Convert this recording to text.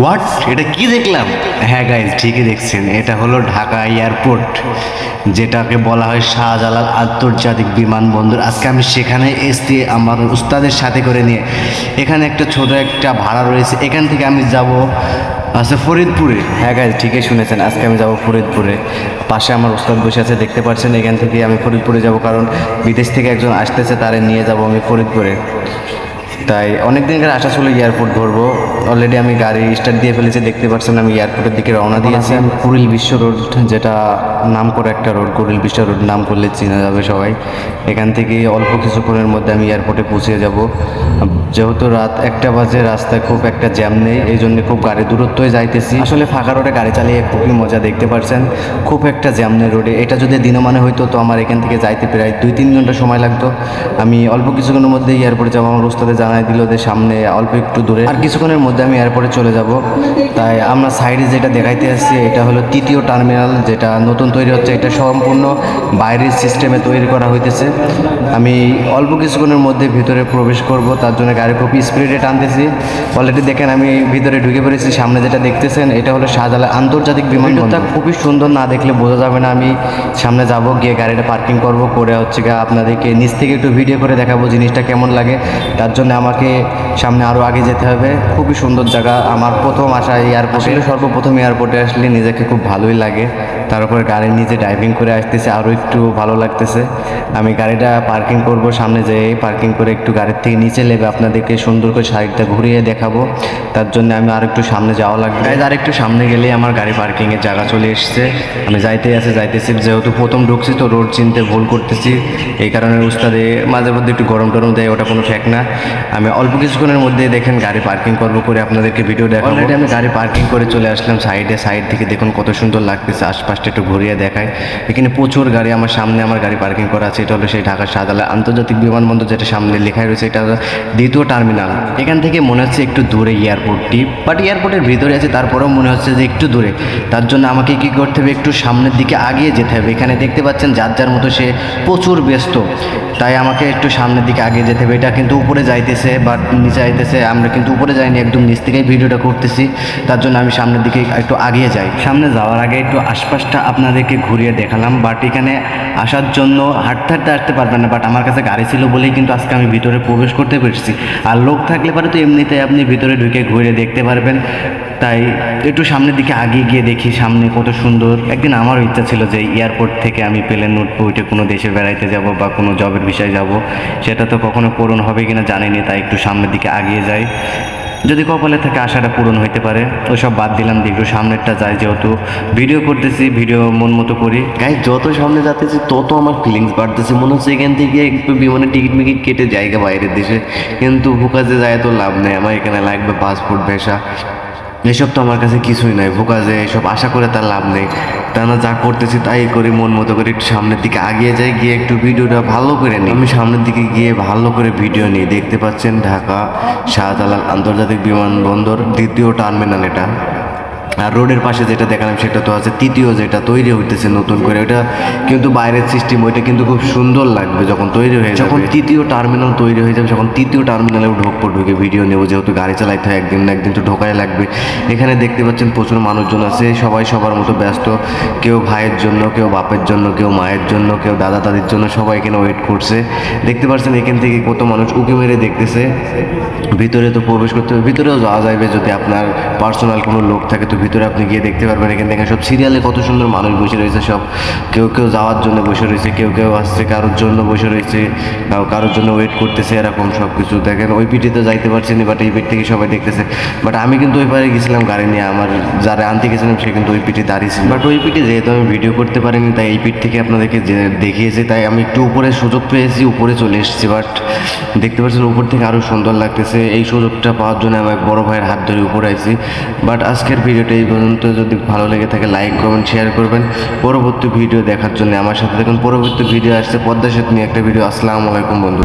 What এটা কি দেখলাম? হ্যাঁ গাইজ ঠিকই দেখছেন। এটা হলো ঢাকা এয়ারপোর্ট যেটাকে বলা হয় শাহজালাল আন্তর্জাতিক বিমানবন্দর। আজকে আমি সেখানে এসছি আমার উস্তাদের সাথে করে নিয়ে এখানে একটা ছোট একটা ভাড়া রয়েছে। এখান থেকে আমি যাব আচ্ছা ফরিদপুরে। হ্যাঁ গাইজ ঠিকই শুনেছেন। আজকে আমি যাব ফরিদপুরে। পাশে আমার উস্তাদ বসে আছে দেখতে পাচ্ছেন। এখান থেকে আমি ফরিদপুরে যাব কারণ বিদেশ থেকে একজন আসতেছে তারে নিয়ে যাব আমি ফরিদপুরে। তাই অনেক দিনের আশা ছিল এয়ারপোর্ট ধরবো। অলরেডি আমি গাড়ি স্টার্ট দিয়ে ফেলেছি দেখতে পাচ্ছেন আমি এয়ারপোর্টের দিকে রওনা দিয়েছি। আমি কুড়িল বিশ্ব রোড যেটা নাম করে একটা রোড কুড়িল বিশ্ব রোড নাম করলে চেনা যাবে সবাই। এখান থেকে অল্প কিছুক্ষণের মধ্যে আমি এয়ারপোর্টে পৌঁছে যাব। যেহেতু রাত একটা বাজে রাস্তায় খুব একটা জ্যাম নেই এই জন্য খুব গাড়ি দূরত্বই যাইতেছি। আসলে ফাঁকা রোডে গাড়ি চালিয়ে খুবই মজা দেখতে পারছেন। খুব একটা জ্যাম নেই রোডে। এটা যদি দিনমানে হইতো তো আমার এখান থেকে যাইতে প্রায় দুই তিন ঘণ্টা সময় লাগতো। আমি অল্প কিছুক্ষণের মধ্যে এয়ারপোর্টে যাব আমার উস্তাদে জানাই দিল যে সামনে অল্প একটু দূরে। আর কিছুক্ষণের মধ্যে আমি এয়ারপোর্টে চলে যাব। তাই আমরা সাইডে যেটা দেখাইতে আসছি, এটা হলো তৃতীয় টার্মিনাল যেটা নতুন তৈরি হচ্ছে। এটা সম্পূর্ণ বাইরের সিস্টেমে তৈরি করা হইতেছে। আমি অল্প কিছুক্ষণের মধ্যে ভিতরে প্রবেশ করব, তার জন্য গাড়ি খুব স্পিডে টানতেছি। অলরেডি দেখেন আমি ভিতরে ঢুকে পড়েছি, সামনে যেটা দেখতেছেন, এটা হলো শাহজালাল আন্তর্জাতিক বিমানবন্দর। খুবই সুন্দর, না দেখলে বোঝা যাবে না। আমি সামনে যাব, গিয়ে গাড়িটা পার্কিং করব, করে হচ্ছে গিয়ে আপনাদেরকে নিচ থেকে একটু ভিডিও করে দেখাবো জিনিসটা কেমন লাগে। তার জন্য আমাকে সামনে আরও আগে যেতে হবে। খুবই সুন্দর জায়গা। আমার প্রথম আসা এয়ারপোর্টে সর্বপ্রথম এয়ারপোর্টে আসলে নিজেকে খুব ভালোই লাগে। তার উপরে গাড়ি নিজে ড্রাইভিং করে আসতেছে আরও একটু ভালো লাগতেছে। আমি গাড়িটা পার্কিং করব সামনে যেয়ে পার্কিং করে একটু গাড়ির থেকে নিচে নেবে আপনাদেরকে সুন্দর করে সাইডটা ঘুরিয়ে দেখাবো। তার জন্য আমি আর একটু সামনে যাওয়া লাগবে। আর একটু সামনে গেলেই আমার গাড়ি পার্কিংয়ের জায়গা চলে এসছে। আমি যাইতে আছে যাইতেছি। যেহেতু প্রথম ঢুকছি তো রোড চিনতে ভুল করতেছি। এই কারণে উস্তাদে মাঝে মধ্যে একটু গরম টরম দেয় ওটা কোনো ফ্যাক না। আমি অল্প কিছুক্ষণের মধ্যে দেখেন গাড়ি পার্কিং করব করে আপনাদেরকে ভিডিও দেখাবো। অলরেডি আমি গাড়ি পার্কিং করে চলে আসলাম সাইডে। সাইড থেকে দেখুন কত সুন্দর লাগতেছে আশপাশটা একটু ঘুরিয়ে দেখায় এখানে প্রচুর গাড়ি, আমার সামনে আমার গাড়ি পার্কিং করা আছে। এটা হলো সেই ঢাকা শাহজালাল আন্তর্জাতিক বিমানবন্দর যেটা সামনে লেখাই রয়েছে। এটা দ্বিতীয় টার্মিনাল। এখান থেকে মনে হচ্ছে একটু দূরে এয়ারপোর্টটি বাট এয়ারপোর্টের ভিতরে আছে, তারপরেও মনে হচ্ছে যে একটু দূরে। তার জন্য আমাকে কী করতে হবে, একটু সামনের দিকে আগিয়ে যেতে হবে। এখানে দেখতে পাচ্ছেন যার যার মতো সে প্রচুর ব্যস্ত। তাই আমাকে একটু সামনের দিকে আগিয়ে যেতে হবে। এটা কিন্তু উপরে যাইতেছে বাট নিচে যাইতেছে আমরা কিন্তু উপরে যাইনি, একদম নিচ থেকেই ভিডিওটা করতেছি। তার জন্য আমি সামনের দিকে একটু আগিয়ে যাই। সামনে যাওয়ার আগে একটু আশপাশটা আপনাদেরকে ঘুরিয়ে দেখালাম বাট এখানে আসার জন্য হাঁটতে হাঁটতে আসতে পারবেন না বাট আমার কাছে গাড়ি ছিল বলেই কিন্তু আজকে আমি ভিতরে প্রবেশ করতে পেরেছি। আর লোক থাকলে পারে তো এমনিতে আপনি ভিতরে ঢুকে ঘুরে দেখতে পারবেন। তাই একটু সামনের দিকে আগিয়ে গিয়ে দেখি, সামনে কত সুন্দর। একদিন আমারও ইচ্ছা ছিল যে এয়ারপোর্ট থেকে আমি প্লেন উঠবো উঠে কোনো দেশে বেড়াইতে যাব বা কোনো জবের বিষয়ে যাব। সেটা তো কখনো পূরণ হবে কিনা জানিনি, তাই একটু সামনের দিকে আগিয়ে যাই। যদি কপালে থাকে আশাটা পূরণ হইতে পারে ওসব বাদ দিলাম একটু সামনেরটা যায় যেহেতু। ভিডিও করতেছি, ভিডিও মন মতো করি। গাই যত সামনে যাতেছি তত আমার ফিলিংস বাড়তেছে। মনে হচ্ছে এখান থেকে একটু বিমানে টিকিট মিকিট কেটে জায়গা বাইরের দেশে। কিন্তু ভুকাজে যায় তো লাভ নেই। আমার এখানে লাগবে পাসপোর্ট ভেসা এসব তো আমার কাছে কিছুই নাই ভোকা যে এসব আশা করে তার লাভ নেই। তা না, যা করতেছি তাই করে, মন মতো করে একটু সামনের দিকে আগিয়ে যাই, গিয়ে একটু ভিডিওটা ভালো করে নিই। আমি সামনের দিকে গিয়ে ভালো করে ভিডিও নিই, দেখতে পাচ্ছেন ঢাকা শাহজালাল আন্তর্জাতিক বিমানবন্দর দ্বিতীয় টার্মিনাল এটা। আর রোডের পাশে যেটা দেখালাম সেটা তো আছে তৃতীয় যেটা তৈরি হইতেছে নতুন করে ওটা কিন্তু বাইরের সিস্টেম ওইটা কিন্তু খুব সুন্দর লাগবে যখন তৈরি হয়ে যখন তৃতীয় টার্মিনাল তৈরি হয়ে যাবে যখন তৃতীয় টার্মিনালে ঢুকবো ঢুকে ভিডিও নেব যেহেতু গাড়ি চালাইতে হয় একদিন না একদিন তো ঢোকাই লাগবে। এখানে দেখতে পাচ্ছেন প্রচুর মানুষজন আছে সবাই সবার মতো ব্যস্ত কেউ ভাইয়ের জন্য কেউ বাপের জন্য কেউ মায়ের জন্য কেউ দাদা দাদির জন্য সবাই এখানে ওয়েট করছে। দেখতে পাচ্ছেন এখান থেকে কত মানুষ উঁকি মেরে দেখতেছে। ভিতরে তো প্রবেশ করতে হবে ভিতরেও যাওয়া যাবে যদি আপনার পার্সোনাল কোনো লোক থাকে তো ভিতরে আপনি গিয়ে দেখতে পারবেন, এখান থেকে সব সিরিয়ালে কত সুন্দর মানুষ বসে রয়েছে সব। কেউ কেউ যাওয়ার জন্য বসে রয়েছে, কেউ কেউ আসছে কারোর জন্য বসে রয়েছে কারোর জন্য ওয়েট করতেছে, এরকম সব কিছু দেখেন, ওই পিঠে তো যাইতে পারছি না বাট এই পিঠ থেকে সবাই দেখতেছে। বাট আমি কিন্তু ওই পারে গেছিলাম, গাড়ি নিয়ে আমার যারা আনতে গেছিলাম সে কিন্তু ওই পিঠে দাঁড়িয়েছিল বাট ওই পিঠে যেহেতু আমি ভিডিও করতে পারিনি, তাই এই পিঠ থেকে আপনাদেরকে দেখিয়েছি, তাই আমি একটু উপরে সুযোগ পেয়েছি, উপরে চলে এসেছি। বাট দেখতে পাচ্ছেন, উপর থেকে আরও সুন্দর লাগতেছে। এই সুযোগটা পাওয়ার জন্য আমি এক বড় ভাইয়ের হাত ধরে উপরে আইছি। বাট আজকের ভিডিওটা এই পর্যন্ত। যদি ভালো লেগে থাকে লাইক কমেন্ট শেয়ার করবেন। পরবর্তী ভিডিও দেখার জন্য আমার সাথে দেখুন পরবর্তী ভিডিও আসছে পদ্মা সেতু নিয়ে একটা ভিডিও। আসসালামু আলাইকুম বন্ধু